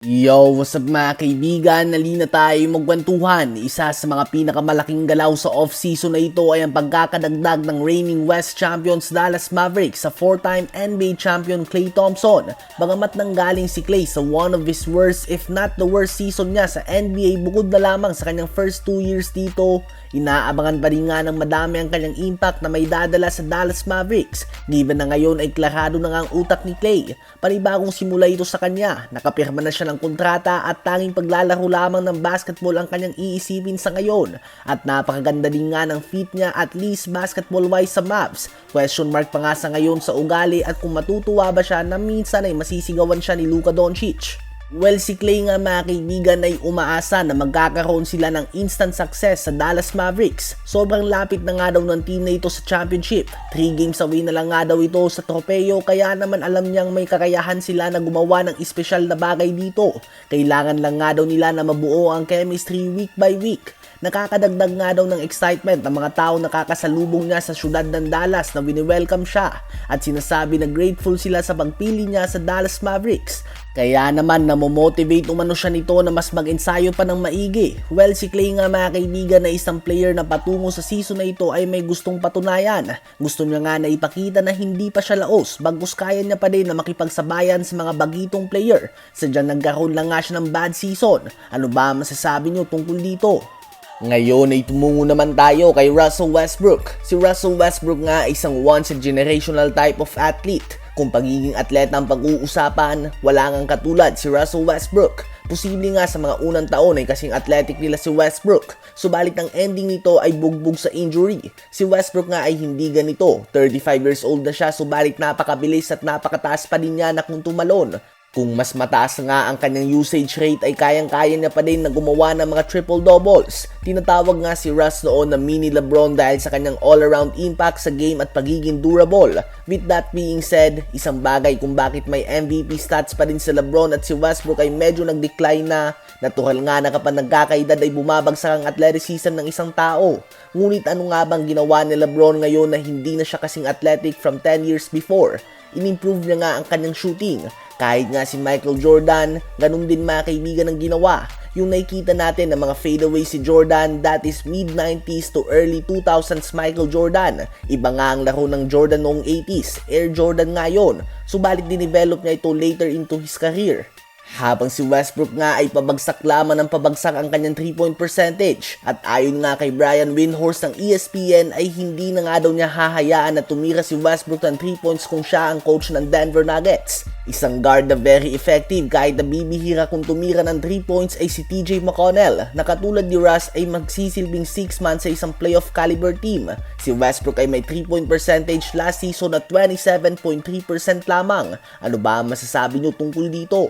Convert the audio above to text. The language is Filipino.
Yo, what's up mga kaibigan? Nalina tayo magkwentuhan. Isa sa mga pinakamalaking galaw sa off-season na ito ay ang pagkakadagdag ng reigning West Champions Dallas Mavericks sa four-time NBA champion Klay Thompson. Bagamat nanggaling si Klay sa one of his worst if not the worst season niya sa NBA bukod na lamang sa kanyang first two years dito, inaabangan pa rin nga ng madami ang kanyang impact na may dadala sa Dallas Mavericks. Given na ngayon ay klarado na nga ang utak ni Klay. Panibagong simula ito sa kanya, nakapirma na siya ng kontrata at tanging paglalaro lamang ng basketball ang kanyang iisipin sa ngayon. At napakaganda din nga ng fit niya at least basketball wise sa Mavs. Question mark pa nga sa ngayon sa ugali at kung matutuwa ba siya na minsan ay masisigawan siya ni Luka Doncic. Well, si Clay nga mga kaibigan ay umaasa na magkakaroon sila ng instant success sa Dallas Mavericks. Sobrang lapit na nga daw ng team na ito sa championship. 3 games away na lang nga daw ito sa tropeyo kaya naman alam niyang may kakayahan sila na gumawa ng espesyal na bagay dito. Kailangan lang nga daw nila na mabuo ang chemistry week by week. Nakakadagdag nga daw ng excitement ang mga tao nakakasalubong niya sa syudad ng Dallas na wini-welcome siya at sinasabi na grateful sila sa pagpili niya sa Dallas Mavericks. Kaya naman namomotivate umano siya nito na mas mag-ensayo pa ng maigi. Well, si Clay nga mga kaibigan na isang player na patungo sa season na ito ay may gustong patunayan. Gusto niya nga na ipakita na hindi pa siya laos, bagkus kaya niya pa din na makipagsabayan sa mga bagitong player. Sadyang nagkaroon lang nga siya ng bad season. Ano ba masasabi niyo tungkol dito? Ngayon ay tumungo naman tayo kay Russell Westbrook. Si Russell Westbrook nga ay isang once-a-generational type of athlete. Kung pagiging atleta ang pag-uusapan, wala ngang katulad si Russell Westbrook. Posible nga sa mga unang taon ay kasing athletic nila si Westbrook. Subalit ang ending nito ay bugbog sa injury. Si Westbrook nga ay hindi ganito. 35 years old na siya subalit napakabilis at napakataas pa din niya na kung tumalon. Kung mas mataas nga ang kanyang usage rate ay kayang-kaya niya pa din na gumawa ng mga triple doubles. Tinatawag nga si Russ noon na mini Lebron dahil sa kanyang all-around impact sa game at pagiging durable. With that being said, isang bagay kung bakit may MVP stats pa din si Lebron at si Westbrook ay medyo nag-decline na. Natural nga na kapag nagkakaedad ay bumabagsak ang athleticism ng isang tao. Ngunit ano nga bang ginawa ni Lebron ngayon na hindi na siya kasing athletic from 10 years before? In-improve niya nga ang kanyang shooting. Kahit nga si Michael Jordan, ganun din mga kaibigan ang ginawa. Yung nakikita natin ng mga fadeaway si Jordan, that is mid-90s to early 2000s Michael Jordan. Iba nga ang laro ng Jordan noong 80s, Air Jordan nga yun. Subalit dinevelop niya ito later into his career. Habang si Westbrook nga ay pabagsak lamang ng pabagsak ang kanyang 3-point percentage. At ayon nga kay Brian Windhorst ng ESPN ay hindi na nga daw niya hahayaan na tumira si Westbrook ng 3 points kung siya ang coach ng Denver Nuggets. Isang guard na very effective kahit na bibihira kung tumira ng 3 points ay si TJ McConnell na katulad ni Russ ay magsisilbing 6 man sa isang playoff caliber team. Si Westbrook ay may 3 point percentage last season at 27.3% lamang. Ano ba ang masasabi niyo tungkol dito?